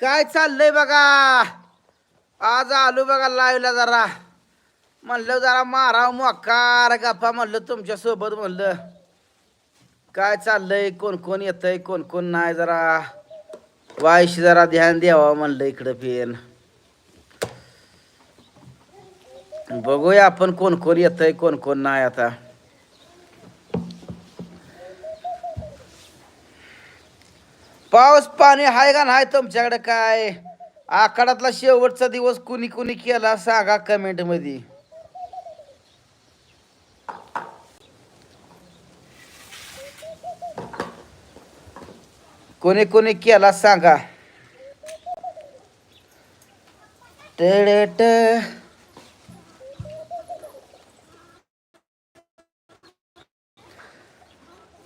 काय चाललंय बघा? आज आलो बघा लाईव्हला जरा. म्हणलं जरा माराव मोकार गप्पा म्हणलं तुमच्यासोबत म्हणलं. काय चाललंय? कोण कोण येतंय? कोण कोण नाही जरा. वाईशी जरा ध्यान द्यावं म्हणलं इकडं पेन बघूया आपण कोण कोण येतंय कोण कोण नाही आता. पाऊस पाणी आहे का नाही तुमच्याकडे काय? आखाड्यातला शेवटचा दिवस कुणी कुणी केला सांगा कमेंटमध्ये. कोणी कोणी केला सांगा.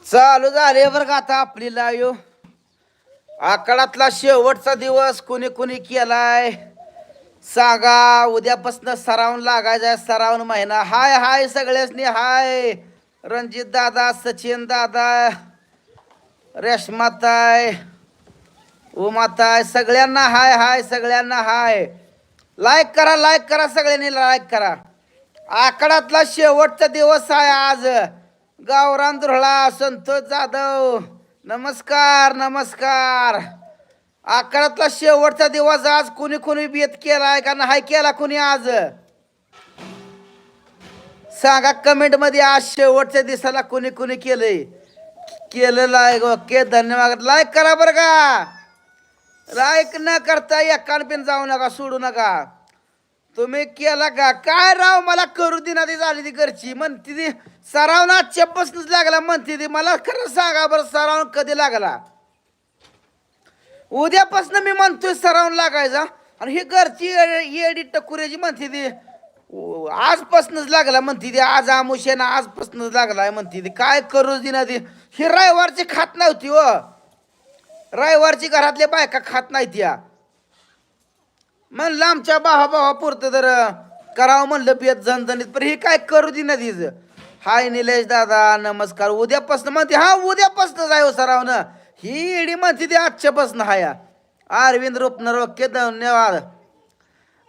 चालू झाले बरं का आता आपली लाईव्ह आकडातला शेवटचा दिवस कुणी कुणी केलाय? सांगा उद्यापासून सरावून लागायचा सरावून महिना. हाय हाय सगळ्यासनी हाय. रणजित दादा सचिन दादा रेशमाताय उमाताय सगळ्यांना हाय हाय सगळ्यांना हाय. लाईक करा लाईक करा सगळ्यांनी लाईक करा. आकडातला शेवटचा दिवस आहे आज. गावरान दुरळा संतोष जाधव. नमस्कार नमस्कार. अकरातला शेवटचा दिवस आज कुणी कुणी बेत केलाय का नाही केला कुणी आज? सांगा कमेंटमध्ये आज शेवटच्या दिवसाला कुणी कुणी केलंय? केलं आहे ओके धन्यवाद. लाईक करा बरं का. लाईक न करता एकान पिन जाऊ नका सोडू नका. तुम्ही केला का? काय राव मला करू दिना ती झाली ती घरची. म्हणते ती सराव ना आजच्यापासूनच लागला. म्हणते ती मला खरं सांगा बरं सराव कधी लागला? उद्यापासून मी म्हणतोय सरावून लागायचा. आणि ही घरची येडी टकुऱ्याची म्हणते ती आजपासूनच लागला. म्हणते ती आज आमुष्यानं आजपासूनच लागलाय. म्हणते ती काय करू दिना ती? ही रविवारची खात नव्हती हो. रविवारची घरातल्या बायका खात नाही त्या म्हणलं आमच्या भावा भावा पुरतं तर करावं म्हणलं बेत जणजणीत पण हे काय करू दे ना तिचं. हाय निलेश दादा नमस्कार. उद्यापासून म्हणते हा उद्यापासनं जाय सराव हो सरावनं. ही इडी म्हणते ती आजच्यापासनं हाया. अरविंद रुपनर ओके धन्यवाद.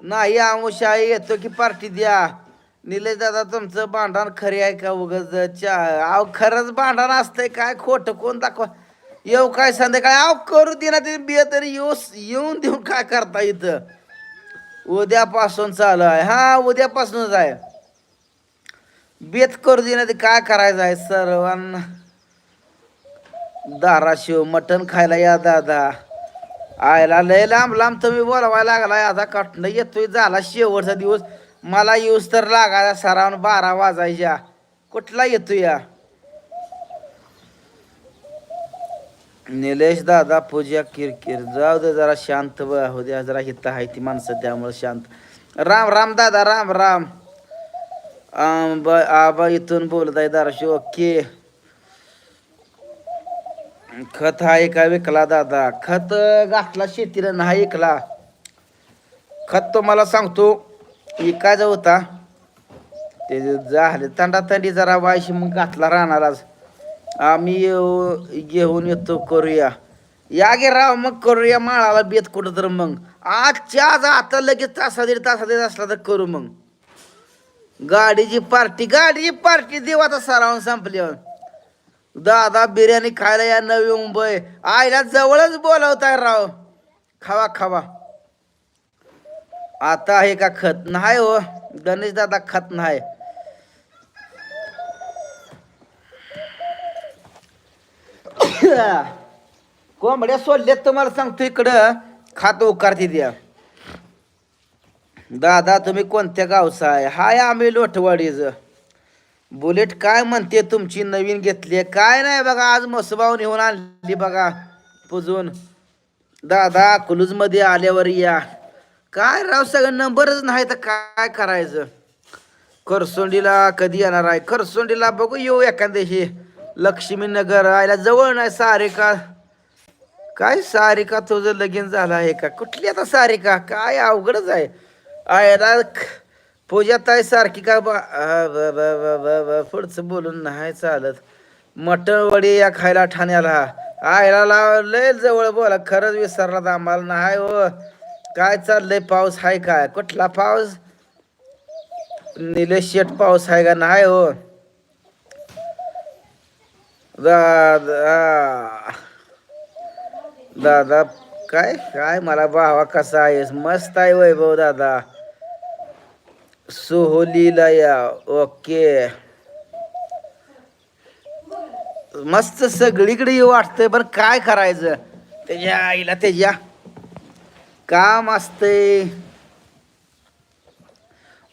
नाही आमुषा येतो की पार्टी द्या. निलेश दादा तुमचं भांडण खरे आहे का उगच? चा अहो खरंच भांडण असतंय काय? खोटं कोण दाखवा? येऊ काय संध्याकाळी? अहो करू दे ना ते बिय तरी येऊ येऊन देऊन काय करता इथं? उद्यापासून चालू आहे. हा उद्यापासूनच आहे. बेत करू देण्यात ते काय करायचं आहे सर्वांना? धाराशिव मटण खायला या दादा. आयला लय लांब लांब तुम्ही बोलवायला लागलाय. आता कटणं येतोय झाला शेवटचा दिवस. मला येऊस तर लागायचा सरावून बारा वाजायच्या. कुठला येतोय या? निलेश दादा पूजा किरकिर. जाऊ दे जरा शांत ब- हो द्या जरा हित आहे ती माणसं त्यामुळे शांत. राम राम दादा राम राम. आम, आबा इथून बोलत आहे दाराशी ओके. खत हा एका विकला दादा. खत घातला शेतीला नाही ऐकला खत तुम्हाला सांगतो इकायचा होता. ते झाले तंडा तंडी जरा वायशी मग घातला राहणार आज आम्ही येऊ- घेऊन येतो करूया. या गे राव मग करूया माळाला बेत कुठं तर मग. आजच्या आज आता लगेच तासा दीड तासा दीड असला तर करू मग. गाडीची पार्टी गाडीची पार्टी देऊ आता सरावून संपल्यावर दादा बिर्याणी खायला या नवी मुंबई. आईला जवळच बोलवताय राव. खावा खावा. आता आहे का खत? नाही हो गणेश दादा खत नाही. कोंबड्या सोडल्यात तुम्हाला सांगतो इकडं. खात उकारते द्या. दादा तुम्ही कोणत्या गावचा आहे? हाय आम्ही लोटवाडीच. बुलेट काय म्हणते तुमची नवीन घेतली काय नाही बघा आज मसबाव नेऊन आणली बघा पुजून. दादा कुलूजमध्ये आल्यावर या. काय राव सगळं नंबरच नाही तर काय करायचं? करसोंडीला कधी येणार आहे? करसोंडीला बघू येऊ एखाद्याशी लक्ष्मीनगर आयला जवळ नाही सारिका. काय सारिका तुझं लगीन झालं आहे का? कुठली आता सारिका? काय अवघडच आहे. आयला ख- पूजा ताई सारखी का बा पुढचं बोलून नाही चालत. मटण वडी या खायला ठाण्याला. आयला लावलंय जवळ बोला खरंच विसरला आम्हाला. नाही हो. काय चाललंय? पाऊस आहे काय कुठला पाऊस? निलेश शेट पाऊस आहे का? नाही हो. दादा. दादा काय काय मला भावा कसा आहेस? मस्त आहे वैभव दादा. सोहोलीला या ओके. मस्त सगळीकडे येऊ वाटतंय पण काय करायचं? त्याच्या आईला त्याच्या काम असतंय.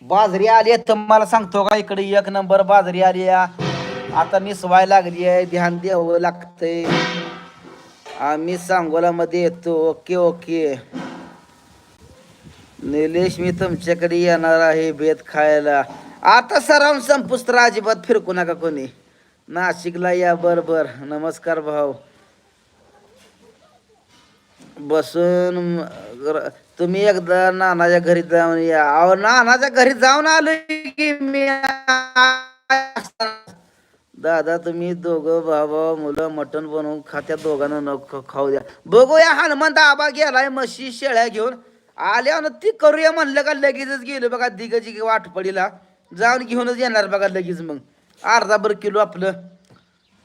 बाजरी आली आहे तर मला सांगतो का इकडे एक नंबर बाजरी आली आहे. आता निसवाय लागली आहे ध्यान द्यावं लागतंय. आम्ही सांगोलामध्ये येतो. Okay okay. निलेश मी तुमच्याकडे येणार आहे बेत खायला. आता सराव संपुस्तर अजिबात फिरकू नका कोणी. नाशिकला या बर बर नमस्कार भाऊ. बसून तुम्ही एकदा नानाच्या घरी जाऊन या. अहो नानाच्या घरी जाऊन आलो की मी. दादा तुम्ही दोघं भावा मुलं मटण बनवून खात्या दोघांना न खाऊ द्या. बघूया हनुमंत आबा गेलाय म्हशी शेळ्या घेऊन. आल्यावर ती करूया म्हणलं का लगेचच गेलो बघा दिगजी वाटपडीला. जाऊन घेऊनच येणार बघा लगेच मग. अर्धा भर किलो आपलं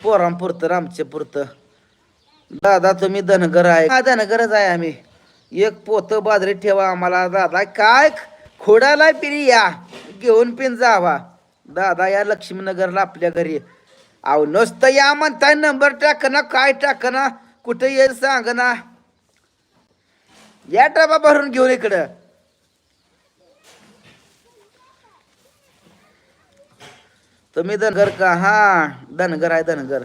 पोरांपुरतं आमच्या पुरतं. दादा तुम्ही धनगर आहे. हा धनगरच आहे आम्ही. एक पोत बाजरी ठेवा आम्हाला. दादा काय खोडाला पिरी या घेऊन पिन जावा. दादा या लक्ष्मीनगरला आपल्या घरी. अहो नुसतं या म्हणताय नंबर टाक ना काय टाक ना कुठे ये सांग ना. या डबा भरून घेऊन इकडं. तुम्ही धनगर का? हा धनगर आहे धनगर.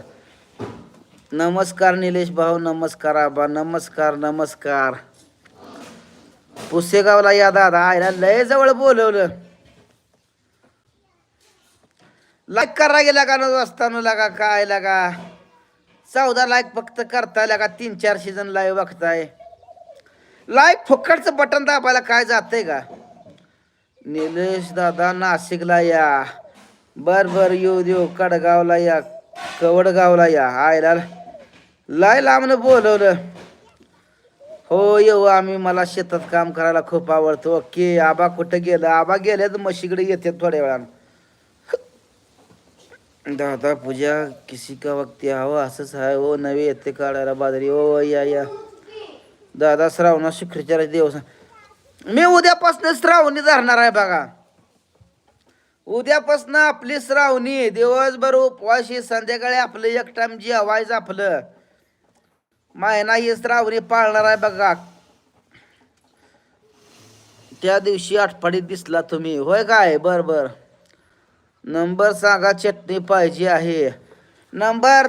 नमस्कार निलेश भाऊ नमस्कार आबा नमस्कार नमस्कार. पुसेगावला या दादा आयला लय जवळ बोलवलं. लाईक करा गेला का न असताना लागा काय लागा? चौदा लाईक फक्त करताय लागा तीन चार सीझन लाईव्ह बघताय. लाईक फुकटचं बटन दाबायला काय जातंय का? निलेश दादा नाशिकला या. बर बर येऊ देऊ कडगावला या कवडगावला या. आयला लाय लांबनं बोलवलं. हो येऊ आम्ही मला शेतात काम करायला खूप आवडतो. ओके आबा कुठं गेलं? आबा गेले तर म्हशीकडे येते थोड्या वेळानं. दादा पूजा किसी का वक्त हवं असंच आहे ओ नवे येते काढायला बाजरी ओ या या। दादा श्रावणा शुक्रचार देव मी उद्यापासून श्रावणी धरणार आहे बघा. उद्यापासून आपली श्रावणी दिवसभर उपवाशी संध्याकाळी आपलं एक टाइम हवायचं आपलं. मायना ही श्रावणी पाळणार आहे बघा. त्या दिवशी आठपाडीत दिसला तुम्ही. होय काय? बर बर. नंबर सांगा चटणी पाहिजे आहे. नंबर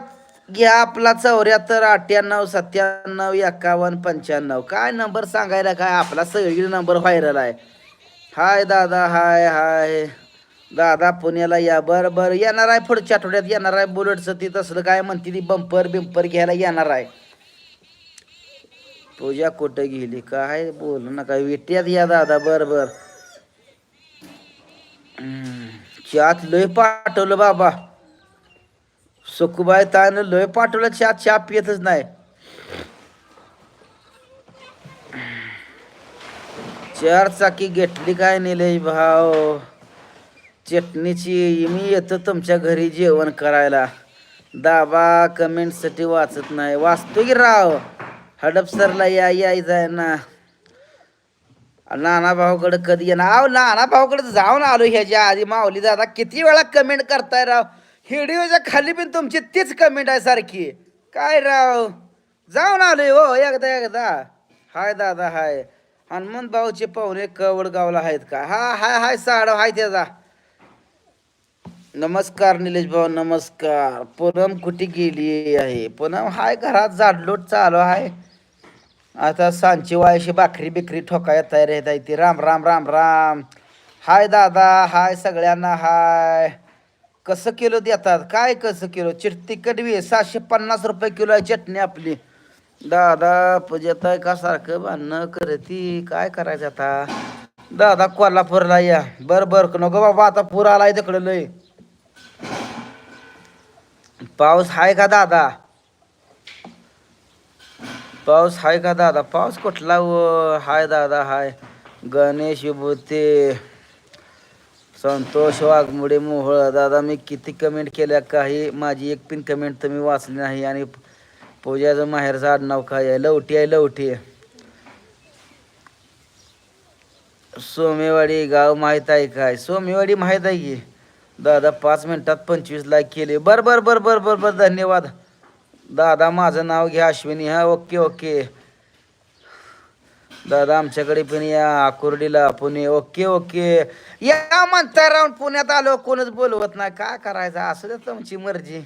घ्या आपला चौऱ्याहत्तर अठ्ठ्याण्णव सत्त्याण्णव एकावन्न पंच्याण्णव. काय नंबर सांगायला काय आपला सगळी नंबर व्हायरल आहे. हाय दादा हाय हाय. दादा पुण्याला या बरं बरं. येणार आहे पुढच्या आठवड्यात येणार आहे बुलेटचं ती तसलं काय म्हणते ती बंपर बिंपर घ्यायला येणार आहे. पूजा कुठं गेली? काय बोलू नका विट्यात या दादा बर बर. हम्म, लय पाठवलं बाबा. सुखबाई तानं लय पाठवलं चहा चहा पियतच नाही. चार चाकी घेतली काय निलेश भाव. चटणीची मी येतो तुमच्या घरी जेवण करायला. दाबा कमेंटसाठी वाचत नाही. वाचतो की राव? हडपसरला या यायचं आहे ना नाना भाऊकडे कधी येणार? अहो नाना भाऊकडे जाऊन आलो ह्याच्या आधी. माऊली दादा किती वेळा कमेंट करताय राव? हिडिओच्या खाली पण तुमची तीच कमेंट आहे सारखी. काय राव? जाऊन आलोय हो एकदा एकदा. हाय दादा हाय. हनुमंत भाऊचे पाहुणे कवडगावला आहेत का? हा हाय हाय साडव हाय त्याचा. नमस्कार निलेश भाऊ नमस्कार. पूनम कुठे गेली आहे? पूनम हाय घरात झाडलोट चालू आहे. आता सांची वायशी भाकरी बिकरी ठोकाय तयार येत आहे ती. राम राम राम राम. हाय दादा हाय सगळ्यांना हाय. कसं किलो देतात? काय कसं किलो? चिट तिखट बी सहाशे पन्नास रुपये किलो आहे चटणी आपली. दादा पूजेत आहे का सारखं भांडणं करती? काय करायचं आता? दादा कोल्हापूरला या. बर बर. नको बाबा आता पूर आलाय तिकडं लय. पाऊस हाय का दादा? पाऊस हाय का दादा? पाऊस कुठला व हाय दादा हाय. गणेश विभूते. संतोष वाघमुळे मोहळ. दादा मी किती कमेंट केल्या काही? माझी एक पिन कमेंट तुम्ही वाचली नाही. आणि पूजाचं माहेरचं आडनाव काय आहे? लवटी आहे लवटी आहे सोमेवाडी गाव माहीत आहे काय? सोमेवाडी माहीत आहे की? दादा पाच मिनिटात पंचवीस लाईक केले. बर बर बर बर बर बर. धन्यवाद. दादा माझं नाव घ्या अश्विनी. हा ओके ओके. दादा आमच्याकडे पण या आकुर्डीला पुणे ओके ओके. या म्हणता राहून पुण्यात आलो कोणच बोलवत नाही. काय करायचं? असं द्या तुमची मर्जी.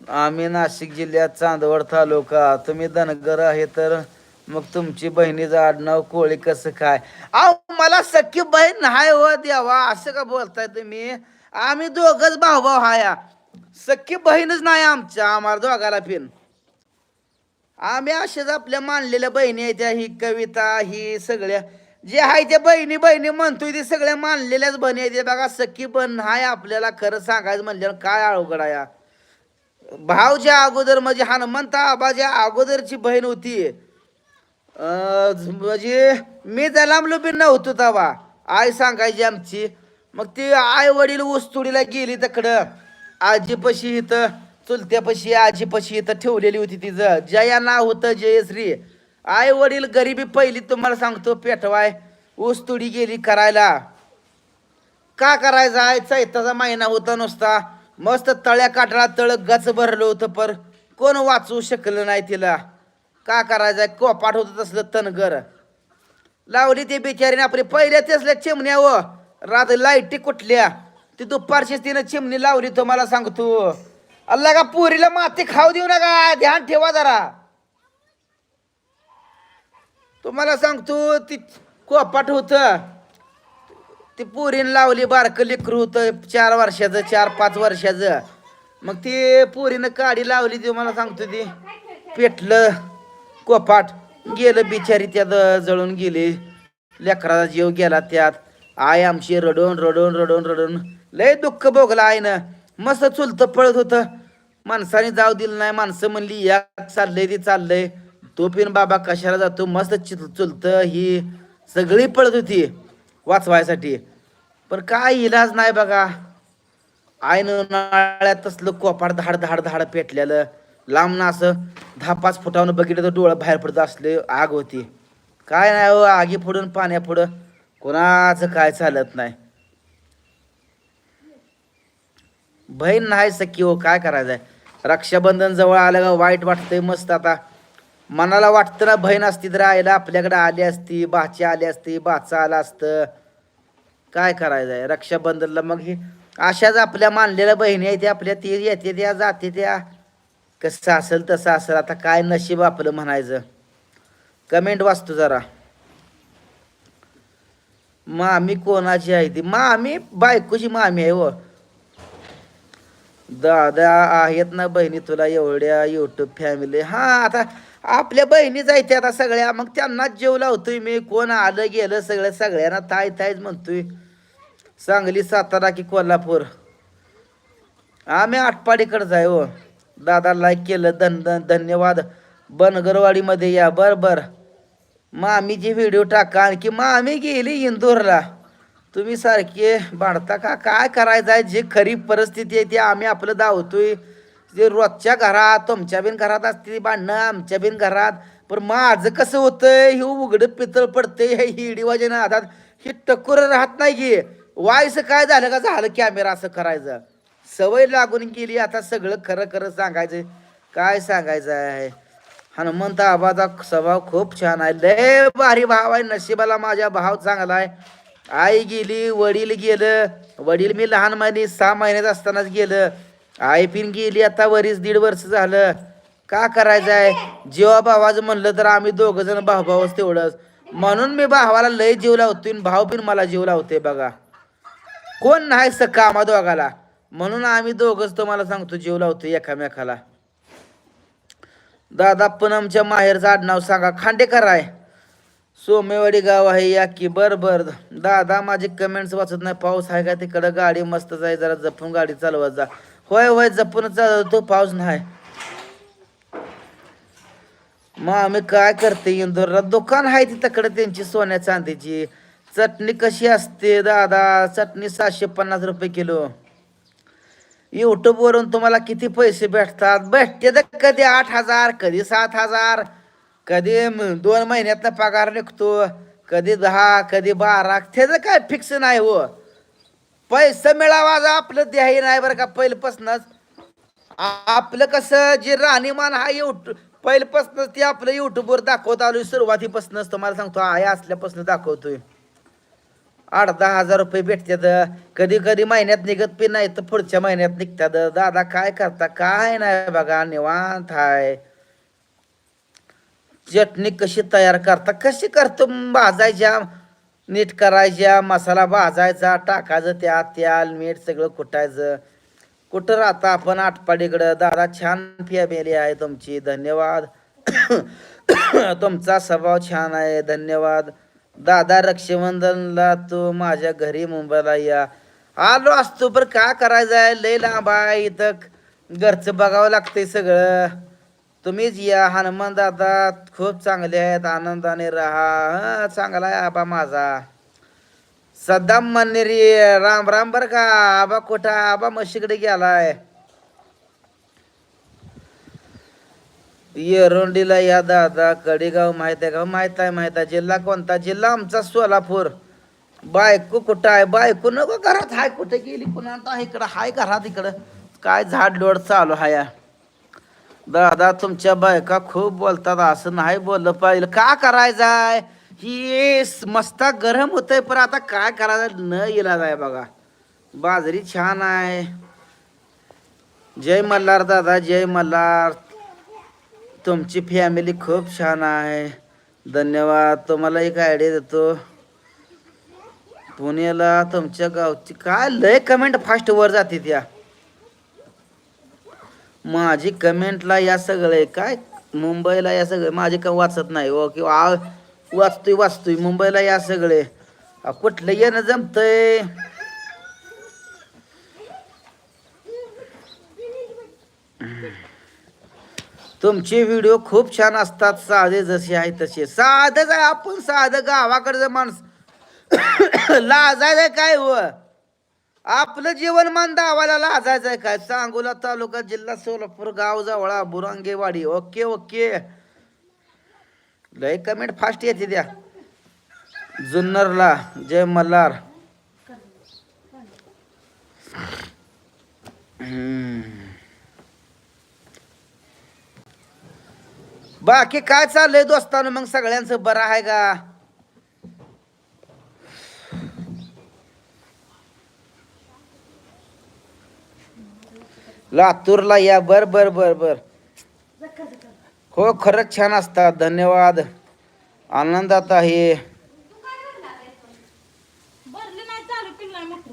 आम्ही नाशिक जिल्ह्यात चांदवड तालुका. तुम्ही धनगर आहे तर मग तुमची बहिणीचं आडनाव कोळी कसं काय? अहो मला सख्खी बहीण नाही हो द्यावा असं का बोलताय तुम्ही? आम्ही दोघच भाऊ भाऊ हाया. सख्खी बहीणच नाही आमच्या आम्हाला दोघाला पिन आम्ही असेच आपल्या मानलेल्या बहिणी आहेत त्या ही कविता ही सगळ्या. जे आहे त्या बहिणी बहिणी म्हणतोय ते सगळ्या मानलेल्याच बहिणी आहेत. त्या बघा सख्खी बहीण हाय आपल्याला खरं सांगायचं म्हणजे काय अवघड आहे या. भावच्या अगोदर म्हणजे हनुमंत आबाच्या अगोदरची बहीण होती. म्हणजे मी जलामलो बी नव्हतो तवा. आई सांगायची आमची. मग ती आई वडील ऊसतोडीला गेली तकडं. आजीपाशी इथं चुलत्यापाशी आजीपाशी इथं ठेवलेली होती तिचं जया नाव होतं जयश्री. आई वडील गरिबी पहिली तुम्हाला सांगतो पेटवाय. ऊसतोडी गेली करायला. का करायचा? आहे चैताचा महिना होता नुसता. मस्त तळ्या काटळा तळ गच भरलं होतं पर कोण वाचवू शकलं नाही तिला. का करायचं कोपाट होतं तसलं तनगर. लावली ते बिचारीने आपली पहिल्या तसल्या चिमण्या व. रात लाईटी कुठल्या? ती दुपारशीच तिनं चिमणी लावली तो मला सांगतो अल्ला का पुरीला माती खाऊ देऊ नका ध्यान ठेवा जरा. तुम्हाला सांगतो ती कोपाट होतं. ती पोरीनं लावली बारकं लेकरू होतं चार वर्षाचं चार पाच वर्षाचं. मग ती पोरीनं काडी लावली ती मला सांगतो ती. पेटलं कोपाट. गेलं बिचारी त्यात जळून गेली. लेकराचा जीव गेला त्यात. आय आमची रडून रडून रडून रडून लय दुःख भोगलं आईनं. मस्त चुलतं पळत होतं. माणसाने जाऊ दिलं नाही. माणसं म्हणली या चाललंय ती चाललंय. तो पिन बाबा कशाला जातो? मस्त चित चुलतं ही सगळी पळत होती वाचवायसाठी. पण काय इलाज नाही बघा. आईनं उन्हाळ्यात तसलं कोपाड धाड धाड धाड पेटलेलं. लांब ना असं दहा पाच फुटावून बघितलं तर डोळं बाहेर पडत असले. आग होती. काय नाही हो आगी फोडून पाण्या पुढं कोणाचं काय चालत नाही. बहीण नाही सखी हो काय करायचंय? रक्षाबंधन जवळ आलं का वाईट वाटतंय मस्त आता. मनाला वाटतं ना बहीण असती तर आईला आपल्याकडे आली असती बाची आली असती बाचा आला असतं. काय करायचंय? रक्षाबंधनला मग हे अशाच आपल्या मानलेल्या बहिणी आहे त्या आपल्या ती येते त्या जाते त्या. कसं असेल तसं असेल आता काय नशीब आपलं म्हणायचं. कमेंट वाचतो जरा. मामी कोणाची आहे ती? मामी बायकोची मामी आहे व दादा आहेत ना बहिणी तुला एवढ्या युट्यूब फॅमिली हा आता आपल्या बहिणी जायते आता सगळ्या. मग त्यांनाच जेव लावतोय मी. कोण आलं गेलं सगळं. सगळ्यांना ताय तायच म्हणतोय. सांगली सातारा की कोल्हापूर. आम्ही आटपाडीकडे जाय हो. दादा लाईक केलं. धन धन धन्यवाद. बनगरवाडीमध्ये या. बर बर. मामीची व्हिडिओ टाका. आणखी मामी गेली इंदोरला. तुम्ही सारखे भांडता का? काय करायचं आहे? जे खरी परिस्थिती आहे ती आम्ही आपलं धावतोय. जे रोजच्या घरात तुमच्या बिन घरात असते भांडणं आमच्या बिन घरात. पण माझं कसं होतंय? हे उघडं पितळ पडतंय हे हिडी वाजे हातात ही टकोर राहत नाही की. वायस काय झालं का? झालं कॅमेरा असं करायचं. सवय लागून गेली. आता सगळं खरं खरं सांगायचं. काय सांगायचं आहे? हनुमंत आबाचा स्वभाव खूप छान आहे. लय भारी भाव आहे. नशिबाला माझ्या भाव चांगला आहे. आई गेली वडील गेलं. वडील मी लहान महिने सहा महिन्यात असतानाच गेलं. आई पिन गेली आता वरीस दीड वर्ष झालं. का करायचं आहे जेव्हा भावाचं म्हणलं तर आम्ही दोघ जण भाऊ भाऊच तेवढंच. म्हणून मी भावाला लय जीव लावतोय आणि भाऊ पिन मला जीव लावते बघा. कोण नाही सका आम्हा दोघाला म्हणून आम्ही दोघंच तुम्हाला सांगतो जीव लावतो एकामेकाला. दादा पण आमच्या माहेरचं आडनाव सांगा. खांडेकर आहे. सोमेवाडी गाव आहे या की बर बर दादा माझे कमेंट्स वाचत नाही. पाऊस आहे का तिकडं? गाडी मस्तच आहे जरा जपून गाडी चालवत जा. होय होय जपून चालवतो पाऊस नाही. मग आम्ही काय करते इंदोरला? दुकान आहे तिकडे त्यांची सोन्या चांदीची. चटणी कशी असते दादा? चटणी सातशे पन्नास रुपये किलो. युट्यूबवरून तुम्हाला किती पैसे भेटतात? भेटते तर कधी आठ हजार कधी सात हजार कधी दोन महिन्यातनं पगार निघतो कधी दहा कधी बारा. त्याचं काय फिक्स नाही हो. पैसे मिळावा जर आपलं ध्येय नाही बरं का पहिल्यापासूनच आपलं कसं जे राहणीमान हा युट्यूब पहिल्यापासूनच ते आपलं युट्यूबवर दाखवत आलो सुरुवातीपासूनच. तुम्हाला सांगतो आहे असल्यापासून दाखवतोय. आठ दहा हजार रुपये भेटतात कधी कधी महिन्यात निघत पण नाही तर पुढच्या महिन्यात निघतात. दादा काय करता? काय नाही बघा निवांत हाय. चटणी कशी तयार करता? कशी करतो? भाजायच्या नीट करायच्या मसाला भाजायचा टाकायचं त्या तेल मीठ सगळं कुटायचं. कुठं राहता आपण? आटपाडीकडं. दादा छान फॅमिली आहे तुमची. धन्यवाद. तुमचा स्वभाव छान आहे. धन्यवाद. दादा रक्षाबंधनला तू माझ्या घरी मुंबईला या. आलो असतो पण काय करायचं आहे लय लांब आहे इथं. घरचं बघावं लागतंय सगळं. तुम्हीच या हनुमान दादा. खूप चांगले आहेत आनंदाने राहा. चांगला आहे आबा माझा. सद्दाम मन्नेरी राम राम बर का. आबा कुठं आबा म्हशीकडे गेलाय. येरोंडीला या दादा कडेगाव माहीत आहे का? माहीत आहे माहीत आहे. जिल्हा कोणता? जिल्हा आमचा सोलापूर. बायको कुठं आहे? बायको नको घरात. हाय कुठे गेली? पुन्हा इकडं. हाय घरात इकडं. काय झाड लोड चालू हाय दादा तुमच्या बायका खूप बोलतात. असं नाही बोललं पाहिजे. का करायचंय ही स- मस्ता गरम होतंय पण आता काय करायचं? न इलाज आहे बघा. बाजरी छान आहे. जय मल्हार दादा जय मल्हार. तुमची फॅमिली खूप छान आहे. धन्यवाद. तुम्हाला एक आयडिया देतो. पुण्याला तुमच्या गावची काय लय कमेंट फास्ट वर जाते त्या. माझी कमेंटला या सगळे काय मुंबईला या सगळे माझे का वाचत नाही ओ किंवा वाचतोय वाचतोय मुंबईला या सगळे. कुठलं येणं जमतंय? तुमचे व्हिडिओ खूप छान असतात साधे जसे आहे तसे. साधेच आहे आपण साधं गावाकडचं माणूस लाजायचं काय हो? आपलं जीवनमान दावाला लाजायचं आहे काय? सांगोला तालुका जिल्हा सोलापूर गाव जवळा बुरांगेवाडी. Okay okay. लय कमेंट फास्ट येते द्या. जुन्नरला. जय मल्हार. हम्म. बाकी काय चाललंय दोस्तानं? मग सगळ्यांचं बरं आहे का? लातूरला या. बर बर बर बर. हो खरंच छान असतात. धन्यवाद. आनंदात आहे भरले नाही चालू पिल्ला मोटर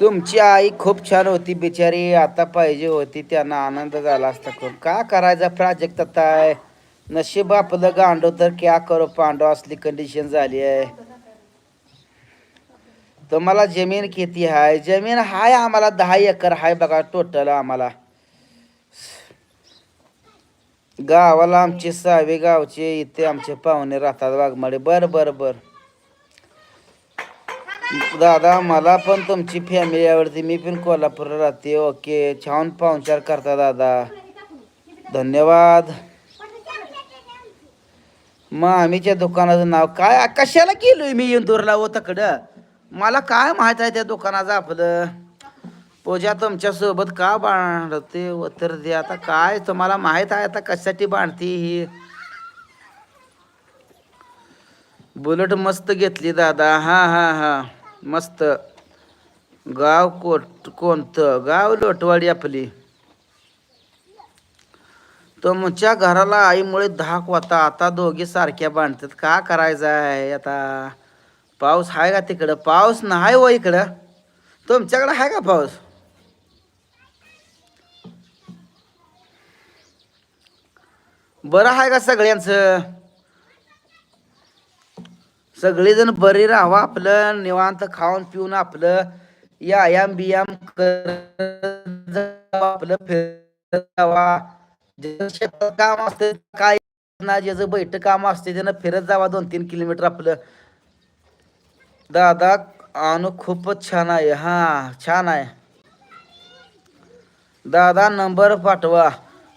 तुमची आई खूप छान होती बिचारी. आता पाहिजे होती त्यांना आनंद झाला असता खूप. का करायचा प्राजक्त आता? आहे नशीब आपलं गांडो तर क्या करो? पांडव असली कंडिशन झाली आहे. तुम्हाला जमीन किती आहे जमीन हाय आम्हाला दहा एकर हाय बघा टोटल आम्हाला. गावाला आमचे सावे गावचे इथे आमचे पाहुणे राहतात वाघमाडे बर बर बर. दादा मला पण तुमची फॅमिली आवडते. मी पण कोल्हापूरला राहते. ओके छान पाहुणचार करता दादा. धन्यवाद. मग आम्हीच्या दुकानाचं नाव काय? कशाला केलोय मी इंदूरला हो तकडं? मला काय माहीत आहे त्या दुकानाचं आपलं? पूजा तुमच्यासोबत का बांधते तर दे. आता काय? तुम्हाला माहीत आहे आता कशासाठी बांधते ही? बुलेट मस्त घेतली दादा. हां हां हां. मस्त. गाव कोट कोणतं? गाव लोटवाडी आपली. तुमच्या घराला आईमुळे धाक होता. आता दोघे सारख्या बांधतात. का करायचं आहे आता? पाऊस आहे का तिकडं? पाऊस नाही हो इकडं. तुमच्याकडं आहे का पाऊस? बरं आहे का सगळ्यांचं? सगळेजण बरे राहावं आपलं निवांत खाऊन पिऊन आपलं यायाम बियाम करत आपलं काम असतं काय ना ज्याचं बैठक काम असते त्यानं फिरत जावा दोन तीन किलोमीटर आपलं. दादा अनु खूपच छान आहे. हा छान आहे. दादा नंबर पाठवा.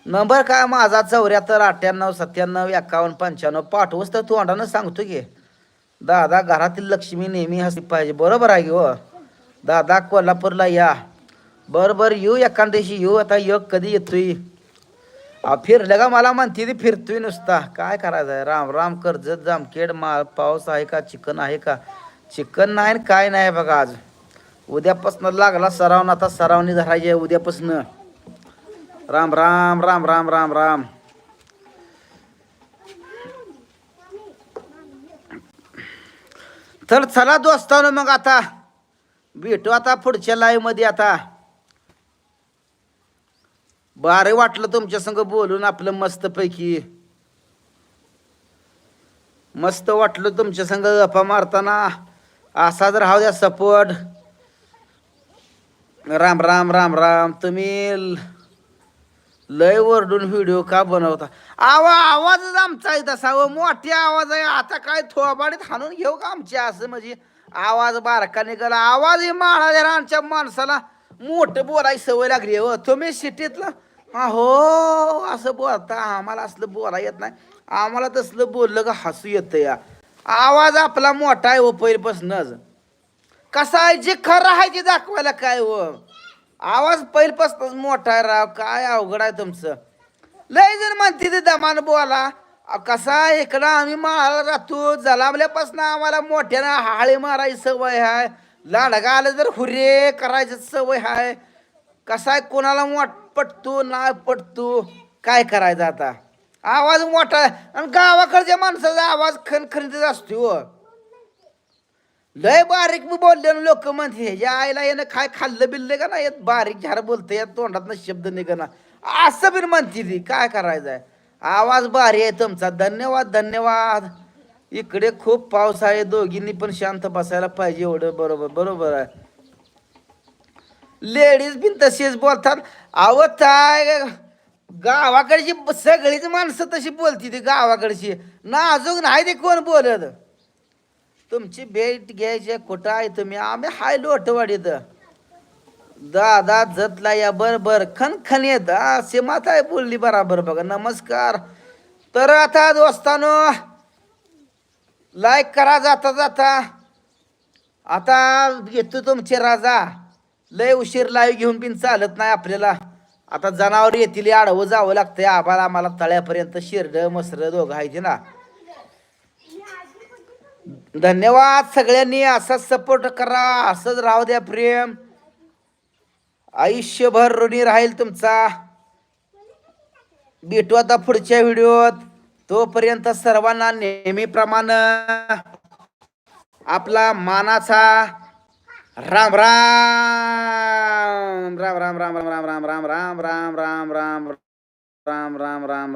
नंबर काय? माझा चौऱ्याहत्तर अठ्ठ्याण्णव सत्त्याण्णव एकावन्न पंच्याण्णव. पाठवूच तर तोंडानं सांगतो की. दादा घरातील लक्ष्मी नेहमी हसली पाहिजे. बरोबर आहे की हो? दादा कोल्हापूरला या. बरं बरं येऊ एखाद दिवशी येऊ. आता योग कधी येतोय? फिरलं का? मला म्हणते ती फिरतोय नुसता. काय करायचं आहे? राम राम कर्जत जामखेड मा पाऊस आहे का? चिकन आहे का? चिकन नाही आणि काय नाही बघा आज. उद्यापासून लागला सरावून आता सरावणी धरायची आहे उद्यापासनं. राम राम राम राम राम राम. तर चला दोस्तानो मग आता. भेटू आता पुढच्या लाईव्हमध्ये आता. बारे वाटलं तुमच्या संग बोलून आपलं मस्तपैकी. मस्त वाटलं तुमच्या संग गप्पा मारताना. असाच राहू द्या सपोर्ट राम राम राम राम. तुम्ही लय वरडून व्हिडिओ का बनवता? आवा आवाजच आमचा आहे तसा व मोठे आवाज आहे. आता काय थोबाडीत हाणून घेऊ का आमच्या असं म्हणजे? आवाज बारका निघाला. आवाज हे माळा आमच्या माणसाला मोठं बोलायची सवय लागली हो तुम्ही सिटीतलं? हा हो असं बोलता. आम्हाला असलं बोला येत नाही. आम्हाला तसलं बोललं का हसू येतं या. आवाज आपला मोठा आहे हो पहिल्यापासूनच कसा आहे? जे खरं आहे ते दाखवायला काय हो आवाज पहिल्यापासूनच मोठा आहे राव काय अवघड आहे तुमचं? लय जण म्हणते ते दमान बोला. कसा आहे इकडं? आम्ही माळाला राहतो जलामल्यापासून आम्हाला मोठ्यानं हाळे मारायची सवय आहे लाडगा आलं तर हुरे करायची सवय आहे कसा आहे? कोणाला मोठ पटतो ना पटतो? काय करायचं आता? आवाज मोठा आहे. आणि गावाकडच्या माणसाचा आवाज खणखणीतच असतो हो. लय बारीक मी बोलले लोक म्हणते या आईला यानं काय खाल्लं बिल्लं का नाही? येत बारीक झार बोलतं या तोंडात शब्द निघणार असं बिन म्हणते ती काय करायचं आहे आवाज भारी आहे तुमचा. धन्यवाद धन्यवाद. इकडे खूप पाऊस आहे दोघींनी पण शांत बसायला पाहिजे एवढं बरोबर बरोबर आहे. लेडीज बिन तशीच बोलतात. अहो काय गावाकडची सगळीच माणसं तशी बोलती ती गावाकडची. नाजूक नाही ते कोण बोलत. तुमची भेट घ्यायची कुठं आहे तुम्ही? आम्ही हाय लोटवाडीत दादा जतला या बरोबर. बर खनखन येत. असे आहे बोलली बराबर बघा. नमस्कार. तर आता दोस्तानो लाईक करा जाता जाता. आता येतो तुमचे राजा. लय उशीर लाईव्ह घेऊन पिन चालत नाही आपल्याला. आता जनावर येतील आडवं जावं लागतंय. आम्हाला आम्हाला तळ्यापर्यंत शिरडं मसरं दोघं आहे ना. धन्यवाद सगळ्यांनी असाच सपोर्ट करा असंच राहू द्या प्रेम आयुष्यभर ऋणी राहील तुमचा भेटू आता पुढच्या व्हिडिओत तोपर्यंत सर्वांना नेहमीप्रमाणे आपला मानाचा राम राम राम राम राम राम राम राम राम राम राम राम राम राम राम राम राम